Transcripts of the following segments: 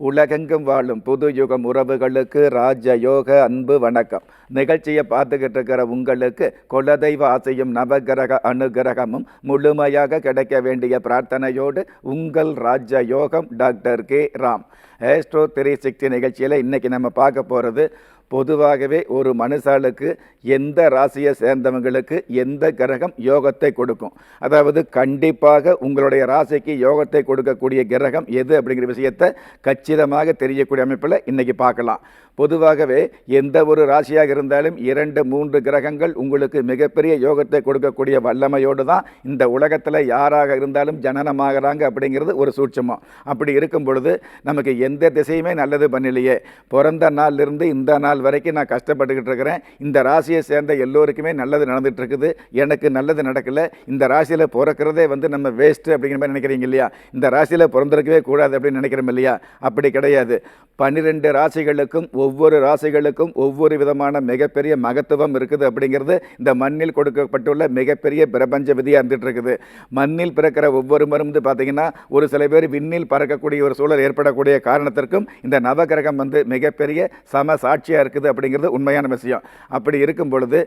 உலகெங்கும் வாழும் புது யுகம் உறவுகளுக்கு ராஜயோக அன்பு வணக்கம். நிகழ்ச்சியை பார்த்துக்கிட்டு இருக்கிற உங்களுக்கு குலதெய்வ ஆசையும் நவகிரக அனுகிரகமும் முழுமையாக கிடைக்க வேண்டிய பிரார்த்தனையோடு உங்கள் ராஜயோகம் doctor K. Ram. Astro three sixty நிகழ்ச்சியில் இன்றைக்கி நம்ம பார்க்க போகிறது பொதுவாகவே ஒரு மனுஷாளுக்கு எந்த ராசியை சேர்ந்தவங்களுக்கு எந்த கிரகம் யோகத்தை கொடுக்கும்? அதாவது கண்டிப்பாக உங்களுடைய ராசிக்கு யோகத்தை கொடுக்கக்கூடிய கிரகம் எது அப்படிங்கிற விஷயத்தை கச்சிதமாக தெரியக்கூடிய அமைப்பில் இன்றைக்கி பார்க்கலாம். பொதுவாகவே எந்த ஒரு ராசியாக இருந்தாலும் இரண்டு மூன்று கிரகங்கள் உங்களுக்கு மிகப்பெரிய யோகத்தை கொடுக்கக்கூடிய வல்லமையோடு தான் இந்த உலகத்தில் யாராக இருந்தாலும் ஜனனமாகறாங்க அப்படிங்கிறது ஒரு சூட்சமம். அப்படி இருக்கும் பொழுது நமக்கு எந்த திசையுமே நல்லது பண்ணலையே. பிறந்த நாள்லேருந்து இந்த நாள் வரைக்கும் நான் கஷ்டப்பட்டுக்கிட்டு இருக்கிறேன். இந்த ராசியை சேர்ந்த எல்லோருக்குமே நல்லது நடந்துட்டு இருக்குது எனக்கு நல்லது நடக்கல. இந்த ராசியில் பிறக்கிறதே வந்து நம்ம வேஸ்ட்டு அப்படிங்கிற மாதிரி நினைக்கிறீங்க இல்லையா? இந்த ராசியில் பிறந்திருக்கவே கூடாது அப்படின்னு நினைக்கிறோம் இல்லையா? அப்படி கிடையாது. பன்னிரெண்டு ராசிகளுக்கும் ஒவ்வொரு ராசிகளுக்கும் ஒவ்வொரு விதமான மிகப்பெரிய மகத்துவம் இருக்குது அப்படிங்கிறது இந்த மண்ணில் கொடுக்கப்பட்டுள்ள மிகப்பெரிய பிரபஞ்ச விதியாக இருந்துட்டு இருக்குது மண்ணில் பிறக்கிற ஒவ்வொரு மருந்து பார்த்தீங்கன்னா ஒரு சில பேர் விண்ணில் பறக்கக்கூடிய ஒரு சூழல் ஏற்படக்கூடிய காரணத்திற்கும் இந்த நவகிரகம் வந்து மிகப்பெரிய சம சாட்சியாக இருக்குது அப்படிங்கிறது உண்மையான விஷயம். அப்படி இருக்கும் பொழுது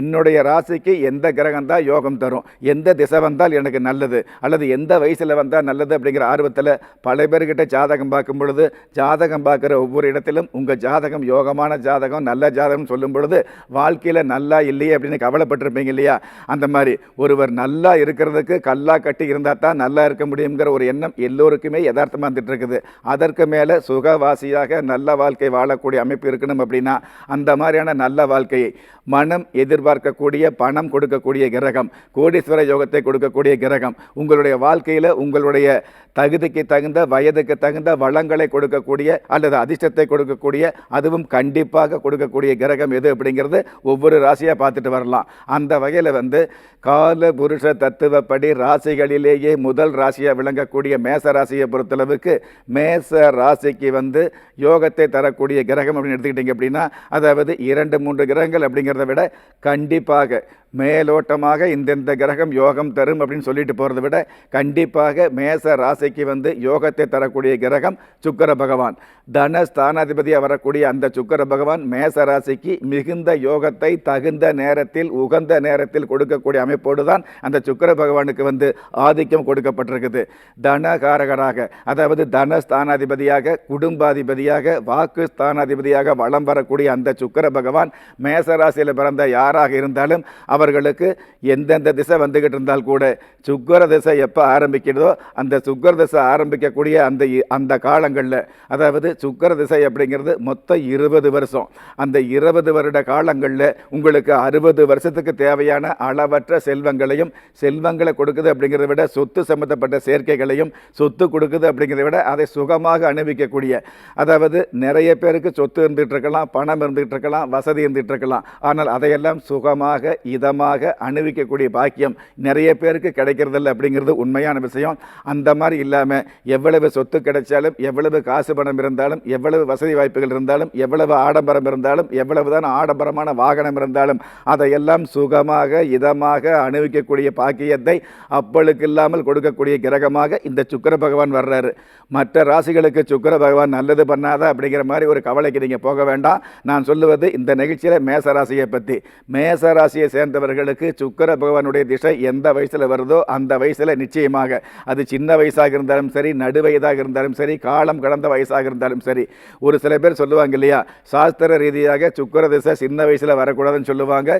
என்னுடைய ராசிக்கு எந்த கிரகம் தான் யோகம் தரும்? எந்த திசை வந்தால் எனக்கு நல்லது? அல்லது எந்த வயசில் வந்தால் நல்லது அப்படிங்கிற ஆர்வத்தில் பல பேர்கிட்ட ஜாதகம் பார்க்கும் பொழுது ஜாதகம் பார்க்குற ஒவ்வொரு இடத்திலும் உங்கள் ஜாதகம் யோகமான ஜாதகம் நல்ல ஜாதகம் சொல்லும் பொழுது வாழ்க்கையில் நல்லா இல்லையே அப்படின்னு கவலைப்பட்டிருப்பீங்க இல்லையா? அந்த மாதிரி ஒருவர் நல்லா இருக்கிறதுக்கு கல்லா கட்டி இருந்தால் தான் நல்லா இருக்க முடியுங்கிற ஒரு எண்ணம் எல்லோருக்குமே யதார்த்தமாக வந்துட்டு இருக்குது. அதற்கு மேலே சுகவாசியாக நல்ல வாழ்க்கை வாழக்கூடிய அமைப்பு இருக்கணும் அப்படின்னு அந்த மாதிரியான நல்ல வாழ்க்கையை மனம் எதிர்பார்க்கக்கூடிய பணம் கொடுக்கக்கூடிய கிரகம் கோடீஸ்வர யோகத்தை கொடுக்கக்கூடிய கிரகம் உங்களுடைய வாழ்க்கையில் உங்களுடைய தகுதிக்கு தகுந்த வயதுக்கு தகுந்த வளங்களை கொடுக்கக்கூடிய அல்லது அதிர்ஷ்டத்தை கொடுக்கக்கூடிய அதுவும் கண்டிப்பாக கொடுக்கக்கூடிய கிரகம் எது அப்படிங்கிறது ஒவ்வொரு ராசியாக பார்த்துட்டு வரலாம். அந்த வகையில் வந்து கால புருஷ தத்துவப்படி ராசிகளிலேயே முதல் ராசியாக விளங்கக்கூடிய மேச ராசியை பொறுத்தளவுக்கு மேச ராசிக்கு வந்து யோகத்தை தரக்கூடிய கிரகம் அப்படின்னு எடுத்துக்கிட்டிங்க அப்படின்னா அதாவது இரண்டு மூன்று கிரகங்கள் அப்படிங்கிறத விட கண்டிப்பாக மேலோட்டமாக இந்தந்த கிரகம் யோகம் தரும் அப்படின்னு சொல்லிட்டு போகிறத விட கண்டிப்பாக மேச ராசிக்கு வந்து யோகத்தை தரக்கூடிய கிரகம் சுக்கர பகவான். தன ஸ்தானாதிபதியாக வரக்கூடிய அந்த சுக்கர பகவான் மேச ராசிக்கு மிகுந்த யோகத்தை தகுந்த நேரத்தில் உகந்த நேரத்தில் கொடுக்கக்கூடிய அமைப்போடு தான் அந்த சுக்கர பகவானுக்கு வந்து ஆதிக்கம் கொடுக்கப்பட்டிருக்குது. தனகாரகராக அதாவது தன ஸ்தானாதிபதியாக குடும்பாதிபதியாக வாக்கு ஸ்தானாதிபதியாக வளம் வரக்கூடிய அந்த சுக்கர பகவான் மேசராசியில் பிறந்த யாராக இருந்தாலும் அவர் அவர்களுக்கு எந்தெந்த திசை வந்துக்கிட்டு இருந்தால் கூட சுக்கர திசை எப்போ ஆரம்பிக்கிறதோ அந்த சுக்கர திசை ஆரம்பிக்கக்கூடிய அந்த அந்த காலங்களில் அதாவது சுக்கர திசை அப்படிங்கிறது மொத்தம் இருபது வருஷம். அந்த இருபது வருட காலங்களில் உங்களுக்கு அறுபது வருஷத்துக்கு தேவையான அளவற்ற செல்வங்களையும் செல்வங்களை கொடுக்குது அப்படிங்கிறத விட சொத்து சம்பந்தப்பட்ட சேர்க்கைகளையும் சொத்து கொடுக்குது அப்படிங்கிறத விட அதை சுகமாக அனுபவிக்கக்கூடிய அதாவது நிறைய பேருக்கு சொத்து இருந்துகிட்டு இருக்கலாம் பணம் இருந்துகிட்டு இருக்கலாம் வசதி இருந்துகிட்டு இருக்கலாம். ஆனால் அதையெல்லாம் சுகமாக இதமாக அணிவிக்கக்கூடிய பாக்கியம் நிறைய பேருக்கு கிடைக்கிறதில்ல அப்படிங்கிறது உண்மையான விஷயம். அந்த மாதிரி இல்லாமல் எவ்வளவு சொத்து கிடைச்சாலும் எவ்வளவு காசு பணம் இருந்தாலும் எவ்வளவு வசதி வாய்ப்புகள் இருந்தாலும் எவ்வளவு ஆடம்பரம் இருந்தாலும் எவ்வளவுதான் ஆடம்பரமான வாகனம் இருந்தாலும் அதையெல்லாம் சுகமாக இதமாக அணிவிக்கக்கூடிய பாக்கியத்தை அப்பளுக்கு இல்லாமல் கொடுக்கக்கூடிய கிரகமாக இந்த சுக்கிர பகவான் வர்றாரு. மற்ற ராசிகளுக்கு சுக்கிர பகவான் நல்லது பண்ணாதா அப்படிங்கிற மாதிரி ஒரு கவலைக்கு நீங்கள் போக வேண்டாம். நான் சொல்லுவது இந்த நிகழ்ச்சியில் மேச ராசியை பற்றி மேச ராசியை இருந்தவர்களுக்கு சுக்கிர பகவானுடைய திசை எந்த வயசில் வருதோ அந்த வயசில் நிச்சயமாக. அது சின்ன வயசாக இருந்தாலும் சரி நடு வயதாக இருந்தாலும் சரி காலம் கடந்த வயசாக இருந்தாலும் சரி. ஒரு சில பேர் சொல்லுவாங்க இல்லையா சாஸ்திர ரீதியாக சுக்கிர திசை சின்ன வயசில் வரக்கூடாதுன்னு சொல்லுவாங்க.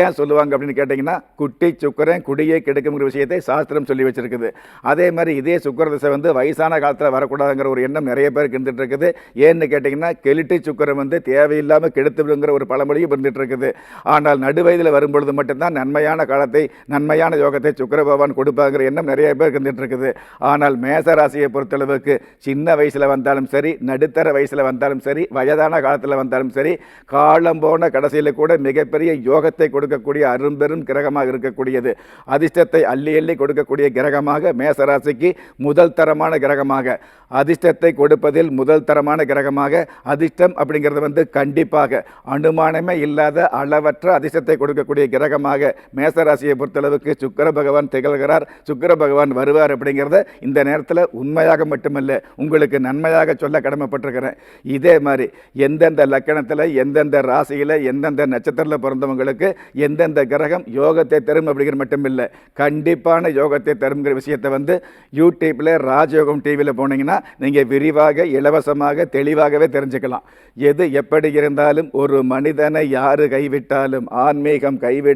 ஏன் சொல்லுவாங்க அப்படின்னு கேட்டிங்கன்னா குட்டி சுக்கரன் குடியை கெடுக்குங்கிற விஷயத்தை சாஸ்திரம் சொல்லி வச்சிருக்குது. அதே மாதிரி இதே சுக்கர திசை வந்து வயசான காலத்தில் வரக்கூடாதுங்கிற ஒரு எண்ணம் நிறைய பேருக்கு இருந்துட்டு இருக்குது. ஏன்னு கேட்டிங்கன்னா கெலிட்டு சுக்கரம் வந்து தேவையில்லாமல் கெடுத்து விடுங்கிற ஒரு பழமொழியும் இருந்துட்டு இருக்குது. ஆனால் நடுவயதில் வரும்பொழுது மட்டும்தான் நன்மையான காலத்தை நன்மையான யோகத்தை சுக்கிர பகவான் கொடுப்பாங்கிற எண்ணம் நிறைய பேர் இருந்துட்டு இருக்குது. ஆனால் மேச ராசியை பொறுத்தளவுக்கு சின்ன வயசில் வந்தாலும் சரி நடுத்தர வயசில் வந்தாலும் சரி வயதான காலத்தில் வந்தாலும் சரி காலம் போன கடைசியில் கூட மிகப்பெரிய யோகத்தை கொடுக்கக்கூடிய அரும்பெரும் கிரகமாக இருக்கக்கூடியது. அதிர்ஷ்டத்தை அள்ளி அள்ளி கொடுக்கக்கூடிய கிரகமாக மேசராசிக்கு முதல் தரமான கிரகமாக. அதிர்ஷ்டத்தை கொடுப்பதில் முதல் தரமான கிரகமாக அதிர்ஷ்டம் அப்படிங்கிறது வந்து கண்டிப்பாக. அனுமானமே இல்லாத அளவற்ற அதிர்ஷ்டத்தை கொடுக்கக்கூடிய கிரகமாக மேசராசியை பொறுத்தளவுக்கு சுக்கர பகவான் திகழ்கிறார். சுக்கிர பகவான் வருவார் அப்படிங்கிறத இந்த நேரத்தில் உண்மையாக மட்டுமல்ல உங்களுக்கு நன்மையாக சொல்ல கடமைப்பட்டிருக்கிறேன். இதே மாதிரி எந்தெந்த லக்கணத்தில் எந்தெந்த ராசியில் எந்தெந்த நட்சத்திரத்தில் பிறந்தவங்களுக்கு எந்தெந்த கிரகம் யோகத்தை தரும் அப்படிங்கிற மட்டும் இல்லை கண்டிப்பான யோகத்தை தருங்கிற விஷயத்தை வந்து யூடியூப்பில் ராஜயோகம் டிவியில் போனீங்கன்னா நீங்கள் விரிவாக இலவசமாக தெளிவாகவே தெரிஞ்சுக்கலாம். எது எப்படி இருந்தாலும் ஒரு மனிதனை யார் கைவிட்டாலும் ஆன்மீகம்